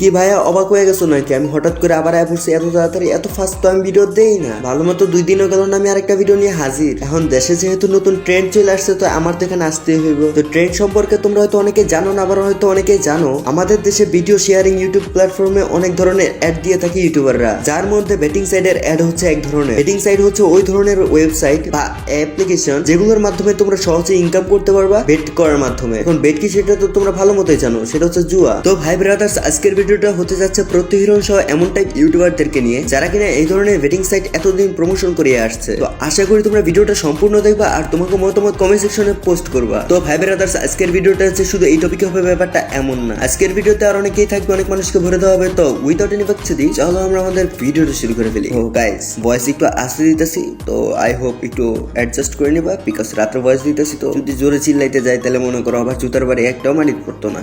কি ভাইয়া অবাক হয়ে গেছো নাকি? আমি হঠাৎ করে আবার অ্যাপ উঠছি এত তাড়াতাড়ি, এত ফাস্ট তো আমি ভিডিও দেই না। ভালো মতো দুই দিনও গেল না আমি আরেকটা ভিডিও নিয়ে হাজির। এখন দেশে যেহেতু নতুন ট্রেন্ড চলে আসছে, তো আমার তো এখানে আসতেই হইব। তো ট্রেন্ড সম্পর্কে তোমরা হয়তো অনেকে জানো না, আবার হয়তো অনেকে জানো, আমাদের দেশে ভিডিও শেয়ারিং ইউটিউব প্ল্যাটফর্মে অনেক ধরনের অ্যাড দিয়ে থাকে ইউটিউবাররা যার মধ্যে বেটিং সাইডের অ্যাড হচ্ছে এক ধরনের। বেটিং সাইট হচ্ছে ওই ধরনের ওয়েবসাইট বা অ্যাপ্লিকেশন যেগুলোর মাধ্যমে তোমরা সহজে ইনকাম করতে পারবা বেট করার মাধ্যমে। এখন বেট কি সেটা তো তোমরা ভালো মতোই জানো, সেটা হচ্ছে জুয়া। তো ভাই ব্রাদার্স আজকের ভিডিওটা হতে যাচ্ছে প্রতি হিরো সহ এমন টাইপ ইউটিউবারদেরকে নিয়ে, যারা কিনা এই ধরনের বেটিং সাইট এতদিন প্রমোশন করে আসছে। তো আশা করি তোমরা ভিডিওটা সম্পূর্ণ দেখবা আর তোমাকে মতামত কমেন্ট সেকশনে পোস্ট করবা। তো ভাই ব্রাদার্স আজকের ভিডিওটা হচ্ছে শুধু এই টপিকে হবে, ব্যাপারটা এমন না। আজকের ভিডিওতে আর অনেকেই থাকবে, অনেক মানুষকে ভরে দেওয়া হবে। তো উইথাউট এনি বাচ্চাদি চলো আমরা আমাদের ভিডিওটা শুরু করে ফেলি। ও গাইস ভয়েস একটু আসতে দিতেছি। তো আই হোপ একটু অ্যাডজাস্ট করে নিবা বিকজ রাত্রে ভয়েস দিতেছি। তো যদি জোরে চিল্লাইতে যাই, তাহলে মনে করো আবার জুতার বাড়ি একটাও মানিত পড়তো না।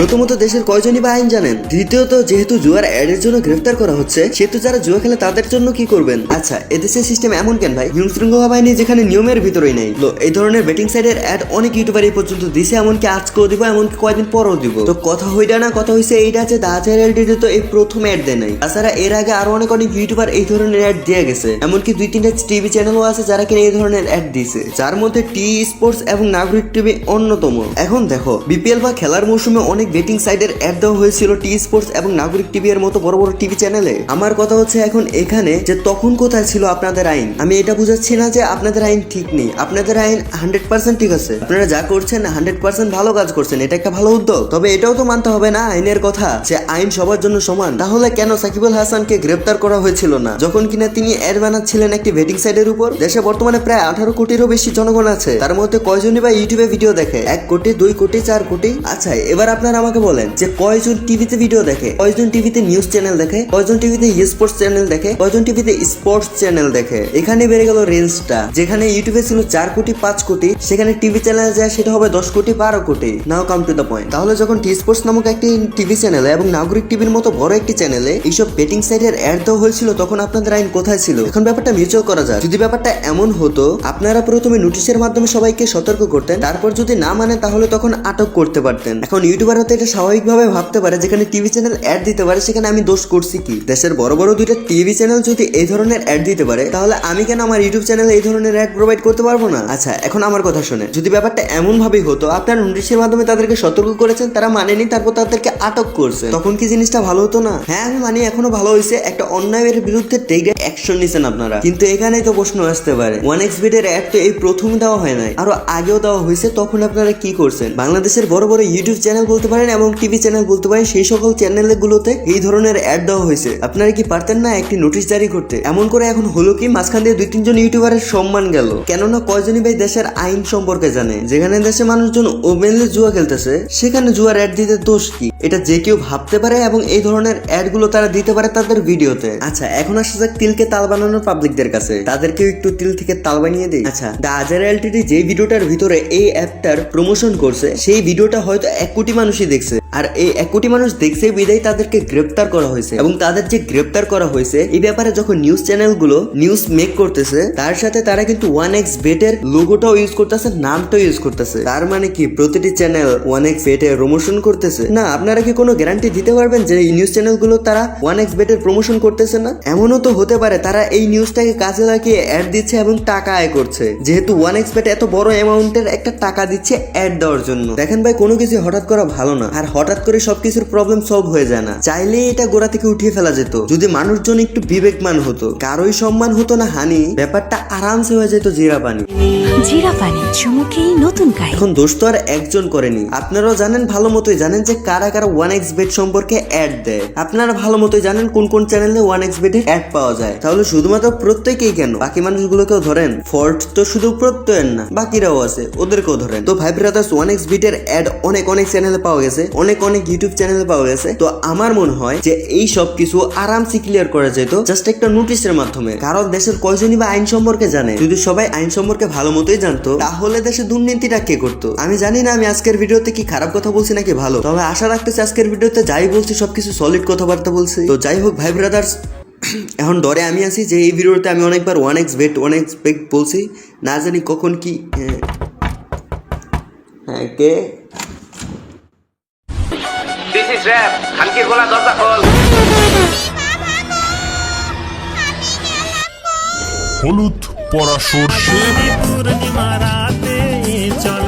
প্রথমত দেশের কয়জনই বা আইন জানেন? দ্বিতীয়ত যেহেতু জুয়ার অ্যাডের জন্য গ্রেফতার করা হচ্ছে সেহেতু যারা জুয়া খেলে তাদের জন্য কি করবেন? আচ্ছা এদেশের সিস্টেম এমন কেন ভাই? নিয়ম শৃঙ্খলা বাহিনী যেখানে নিয়মের ভিতরেই নেই। লো, এই ধরনের বেটিং সাইডের অ্যাড অনেক ইউটিউবার এই পর্যন্ত দিছে এমনকি আজকেও দিব এমনকি কয়েকদিন পরও দিব। তো কথা হইটা না কথা হইছে এইটা যে দাচার এলডিতে তো এই প্রথম অ্যাড দেয় নাই। তাছাড়া এর আগে আরও অনেক অনেক ইউটিউবার এই ধরনের অ্যাড দিয়ে গেছে। এমনকি দুই তিনটা টিভি চ্যানেলও আছে যারা কিনা এই ধরনের অ্যাড দিছে। যার মধ্যে টি স্পোর্টস এবং নাগরিক টিভি অন্যতম। এখন দেখো বিপিএল বা খেলার মৌসুমে অনেক বেটিং সাইডের অ্যাড দেওয়া হয়েছিল টি স্পোর্টস এবং নাগরিক টিভি এর মতো বড় বড় টিভি চ্যানেলে আমার কথা হচ্ছে এখন এখানে যে তখন কোথায় ছিল আপনাদের আইন। আমি এটা বুঝাচ্ছি না যে আপনাদের আইন ঠিক নেই। আপনাদের আইন হান্ড্রেড পার্সেন্ট ঠিক আছে। আপনারা যা করছেন হান্ড্রেড পার্সেন্ট ভালো কাজ করছেন। এটা একটা ভালো উদ্যোগ। তবে এটাও তো মানতে হবে না আইনের কথা যে আইন সবার জন্য সমান। তাহলে কেন সাকিবুল হাসানকে গ্রেপ্তার করা হয়েছিল না? যখন কিনা তিনি অ্যাড বানাচ্ছিলেন একটি ভেটিং সাইটের উপর, দেশে বর্তমানে প্রায় আঠারো কোটিরও বেশি জনগণ আছে। তার মধ্যে কয়জনই বা ইউটিউবে ভিডিও দেখে? এক কোটি, দুই কোটি, চার কোটি? আচ্ছা এবার আপনারা আমাকে বলেন যে কয়জন টিভিতে ভিডিও দেখে, কয়জন টিভিতে নিউজ চ্যানেল দেখে, কয়জন টিভিতে স্পোর্টস চ্যানেল দেখে, কয়জন টিভিতে স্পোর্টস চ্যানেল দেখে। এখানে বেড়ে গেল রেঞ্জটা যেখানে ইউটিউবে ছিল চার কোটি, পাঁচ কোটি, সেখানে টিভি চ্যানেল যায়, সেটা হবে দশ কোটি, বারো crore. Now come to the point তাহলে যখন টি স্পোর্টস নামক একটি টিভি চ্যানেলে এবং নাগরিক টিভির মতো বড় একটি চ্যানেলে এইসব বেটিং সাইটের অ্যাড দেওয়া হয়েছিল, তখন আপনাদের আইন কোথায় ছিল? এখন ব্যাপারটা মিউচুয়াল করা যায় যদি ব্যাপারটা এমন হতো, আপনারা প্রথমে নোটিশের মাধ্যমে সবাইকে সতর্ক করতেন, তারপর যদি না মানে তাহলে তখন আটক করতে পারতেন। এখন ইউটিউবার হতে এটা স্বাভাবিকভাবে ভাবতে পারে, যেখানে টিভি চ্যানেল অ্যাড দিতে পারে, সেখানে আমি দোষ করছি কি? দেশের বড় বড় দুইটা টিভি চ্যানেল যদি এই ধরনের অ্যাড দিতে পারে, তাহলে আমি কেন আমার ইউটিউব চ্যানেলে এই ধরনের অ্যাড প্রোভাইড করতে পারব না? আচ্ছা এখন আমার কথা শুনে যদি ব্যাপারটা এমনভাবেই হতো, আপনার নোটিশের মাধ্যমে তাদেরকে সতর্ক করেছেন, তারা মানেনি, তারপর তাদেরকে আটক করছে। তখন কি জিনিসটা ভালো হতো না? হ্যাঁ আমি মানি, এখনও ভালো হয়েছে। একটা অন্যায়ের বিরুদ্ধে টেক অ্যাকশন নিছেন আপনারা। কিন্তু এখানেই তো প্রশ্ন আসতে পারে। ওয়ান এক্স বিটের অ্যাড তো এই প্রথম দেওয়া হয় নাই। আরও আগেও দেওয়া হয়েছে, তখন আপনারা কি করছেন? বাংলাদেশের বড় বড় ইউটিউব চ্যানেল বলতে পারেন এবং টিভি চ্যানেল বলতে পারেন, সেই সকল চ্যানেলগুলোতে এই ধরনের অ্যাড দেওয়া হয়েছে। আপনারা কি পারতেন না একটি নোটিশ জারি করতে? এমন করে এখন হলো কি, মাঝখান দিয়ে দুই তিনজন ইউটিউবারের সম্মান গেল। কেননা কয়জনই ভাই দেশের আইন সম্পর্কে জানে? যেখানে দেশে মানুষজন ওপেনলি জুয়া খেলতেছে, সেখানে জুয়ার অ্যাড দিতে দোষ কি? এটা যে কেউ ভাবতে পারে এবং এই ধরনের অ্যাডগুলো তারা দিতে পারে তাদের ভিডিওতে। আচ্ছা এখন আসা যাক তিলকে তাল বানানোর পাবলিকদের কাছে। তাদেরকেও একটু তিল থেকে তাল বানিয়ে দেয় আচ্ছা দা আজার এলটিডি যে ভিডিওটার ভিতরে এই অ্যাপটার প্রমোশন করছে, সেই ভিডিওটা হয়তো এক কোটি মানুষই দেখছে। আর এই এক কোটি মানুষ দেখছে বিদায় তাদেরকে গ্রেপ্তার করা হয়েছে। এবং তাদের যে গ্রেপ্তার করা হয়েছে, এই ব্যাপারে যখন নিউজ চ্যানেলগুলো নিউজ মেক করতেছে, তার সাথে তারা কিন্তু ওয়ান এক্স বেটের লোগোটাও ইউজ করতেছে, নামটাও ইউজ করতেছে। তার মানে কি? প্রতিটি চ্যানেল ওয়ান এক্স বেটের প্রমোশন করতেছে? না, আপনারা কি কোনো গ্যারান্টি দিতে পারবেন যে এই নিউজ চ্যানেলগুলো তারা ওয়ান এক্স বেটের প্রমোশন করতেছে না? এমনও তো হতে পারে, তারা এই নিউজটাকে কাজে লাগিয়ে অ্যাড দিচ্ছে এবং টাকা আয় করছে। যেহেতু ওয়ান এক্স বেট এত বড় অ্যামাউন্টের একটা টাকা দিচ্ছে অ্যাড দেওয়ার জন্য। দেখেন ভাই, কোনো কিছু হঠাৎ করা ভালো না। আর হঠাৎ করে সবকিছুর প্রবলেম সলভ হয়ে যায় না। চাইলে এটা গোড়া থেকে উঠিয়ে ফেলা যেত। যদি মানুষজন একটু বিবেকমান হতো, কারোই সম্মান হতো না হানি, ব্যাপারটা আরামসে হয়ে যেত জিরা পানি জিরা পানি চুমুকেই নতুন গায়ে এখন দোষ তো আর একজন করেনি। আপনারাও জানেন, ভালো মতোই জানেন যে কারা কারা ওয়ান এক্স বেট সম্পর্কে অ্যাড দেয়। আপনারা ভালো মতোই জানেন কোন কোন চ্যানেলে ওয়ান এক্স বেটের অ্যাড পাওয়া যায়। তাহলে শুধুমাত্র প্রত্যেকেই কেন? বাকি মানুষগুলোকেও ধরেন। ফল্ট তো শুধু প্রত্যয়ের না, বাকিরাও আছে, ওদেরকেও ধরেন। তো ভাই ব্রাদার্স ওয়ান এক্স বিটের অ্যাড অনেক অনেক চ্যানেলে পাওয়া গেছে, অনেক অনেক ইউটিউব চ্যানেলে পাওয়া গেছে। তো আমার মনে হয় যে এই সব কিছু আরামসে ক্লিয়ার করা যেত জাস্ট একটা নোটিশের মাধ্যমে, কারণ দেশের কয়জনই বা আইন সম্পর্কে জানে? যদি সবাই আইন সম্পর্কে ভালো মতোই জানতো তাহলে দেশে দুর্নীতিটা কে করতো? আমি জানি না আমি আজকের ভিডিওতে কি খারাপ কথা বলছি নাকি ভালো। তবে আশা রাখতেছি আজকের ভিডিওতে যাই বলছি সবকিছু সলিড কথাবার্তা বলছি। তো যাই হোক ভাই ব্রাদার্স এখন ডরে আমি আছি যে এই ভিডিওতে আমি অনেকবার one X bet one X bet বলছি। না জানি কখন কি হ্যাঁ। হ্যাঁ কে? দিস ইজ র্যাপ খানকির গোলা দরজা খোল। হলুদ পরা সর্ষে পূর্ণিমা রাতে চল